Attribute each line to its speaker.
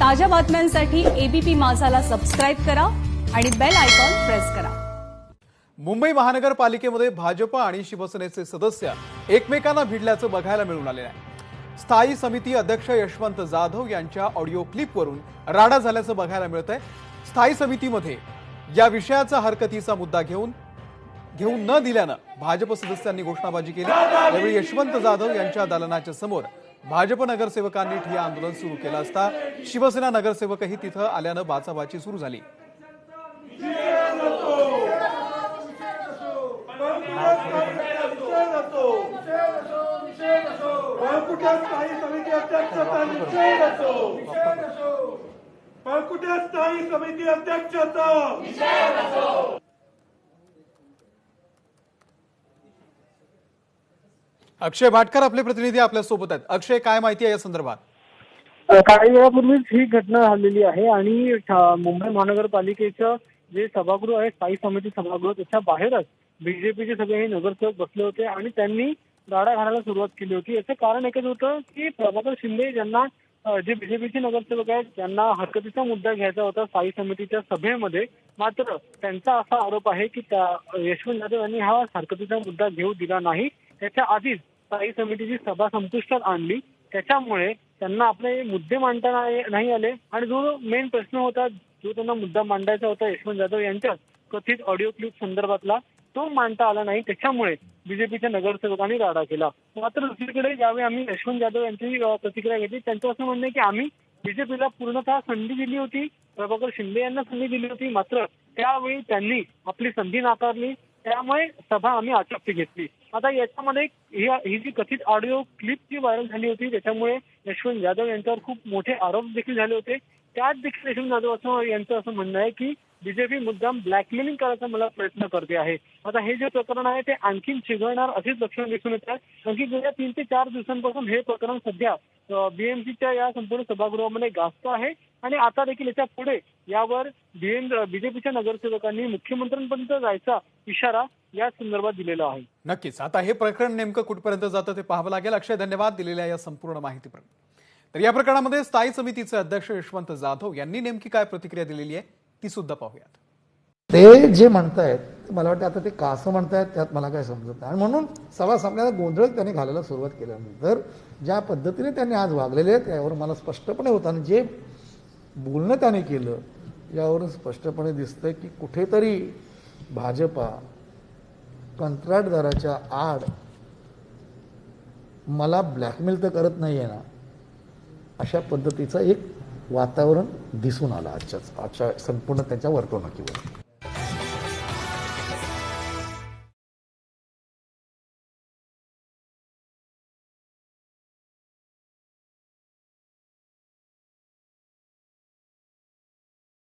Speaker 1: ताज्या बातम्यांसाठी ABP माझाला subscribe करा आणि बेल आयकॉन प्रेस करा.
Speaker 2: मुंबई महानगरपालिकेमध्ये भाजप आणि शिवसेनेचे सदस्य एकमेकांना भिडल्याचं बघायला मिळून आलेलं आहे. स्थायी समिती अध्यक्ष यशवंत जाधव यांच्या ऑडिओ क्लिपवरून राडा झाल्याचं बघायला मिळत आहे स्थायी समितीमध्ये या विषयाचा हरकतीचा मुद्दा घेऊन घेऊन न दिल्यानं भाजप सदस्यांनी घोषणाबाजी केली. यावेळी यशवंत जाधव यांच्या दालनाच्या समोर भाजप नगरसेवकांनी ठिय्या आंदोलन सुरू केलं असता शिवसेना नगरसेवकही तिथं आल्यानं बाचाबाची सुरू झाली.
Speaker 3: कुठे स्थायी समिती अध्यक्षाचा निषेध असो कुठे स्थायी समिती अध्यक्षाचा
Speaker 2: अक्षय भाटकर आपले प्रतिनिधी आपल्यासोबत आहेत. अक्षय काय माहिती आहे या संदर्भात?
Speaker 4: काही वेळापूर्वीच ही घटना झालेली आहे आणि मुंबई महानगरपालिकेचं जे सभागृह आहे स्थायी समिती सभागृह त्याच्या बाहेरच बीजेपीचे सगळे हे नगरसेवक बसले होते आणि त्यांनी गाडा घालायला सुरुवात केली होती. याचं कारण एकच होतं की प्रभाकर शिंदे ज्यांना जे बीजेपीचे नगरसेवक आहेत त्यांना हरकतीचा मुद्दा घ्यायचा होता स्थायी समितीच्या सभेमध्ये. मात्र त्यांचा असा आरोप आहे की यशवंत जाधव यांनी हा हरकतीचा मुद्दा घेऊ दिला नाही. त्याच्या आधीच स्थायी समितीची सभा संपुष्टात आणली. त्याच्यामुळे त्यांना आपले मुद्दे मांडता नाही आले. आणि जो मेन प्रश्न होता जो त्यांना मुद्दा मांडायचा होता यशवंत जाधव यांच्या कथित ऑडिओ क्लिप संदर्भातला तो मांडता आला नाही. त्याच्यामुळे बीजेपीच्या नगरसेवकांनी राडा केला. मात्र दुसरीकडे ज्यावेळी आम्ही यशवंत जाधव यांची प्रतिक्रिया घेतली त्यांचं असं म्हणणं आहे की आम्ही बीजेपीला पूर्णतः संधी दिली होती. प्रभाकर शिंदे यांना संधी दिली होती. मात्र त्यावेळी त्यांनी आपली संधी नाकारली. त्यामुळे सभा आम्ही आटोपी घेतली. आता याच्यामध्ये ही जी कथित ऑडिओ क्लिप जी व्हायरल झाली होती त्याच्यामुळे यशवंत जाधव यांच्यावर खूप मोठे आरोप देखील झाले होते. त्यात देखील यशवंत जाधव असं यांचं असं म्हणणं आहे की बीजेपी मुद्दाम ब्लॅकमेलिंग करायचा मला प्रयत्न करते आहे. आता हे जे प्रकरण आहे ते आणखीन चिघळणार अशीच लक्षणं दिसून येत आहे आणखी गेल्या तीन ते चार दिवसांपासून हे प्रकरण सध्या बीएमसीच्या या संपूर्ण सभागृहामध्ये गाजत आहे. आणि आता देखील याच्यापुढे यावर बीएम बीजेपीच्या नगरसेवकांनी मुख्यमंत्र्यांपर्यंत जायचा इशारा या संदर्भात दिलेला आहे.
Speaker 2: नक्कीच. आता हे प्रकरण नेमकं कुठपर्यंत जातं ते पाहावं लागेल. अक्षय धन्यवाद दिलेल्या या संपूर्ण माहितीपर्यंत तर या प्रकरणामध्ये स्थायी समितीचे अध्यक्ष यशवंत जाधव यांनी नेमकी काय प्रतिक्रिया दिलेली आहे ती सुद्धा पाहूयात.
Speaker 5: ते जे म्हणतायत मला वाटतं आता ते का असं म्हणतायत त्यात मला काय समजत नाही. आणि म्हणून सभा संपल्याला गोंधळ त्यांनी घालायला सुरुवात केल्यानंतर ज्या पद्धतीने त्यांनी आज वागलेले आहेत त्यावर मला स्पष्टपणे होतं. आणि जे बोलणं त्याने केलं यावरून स्पष्टपणे दिसतंय की कुठेतरी भाजपा कंत्राटदाराच्या आड मला ब्लॅकमेल तर करत नाही आहे ना अशा पद्धतीचं एक वातावरण दिसून आलं आजच्याच आजच्या संपूर्ण त्यांच्या वर्तवणुकीवर.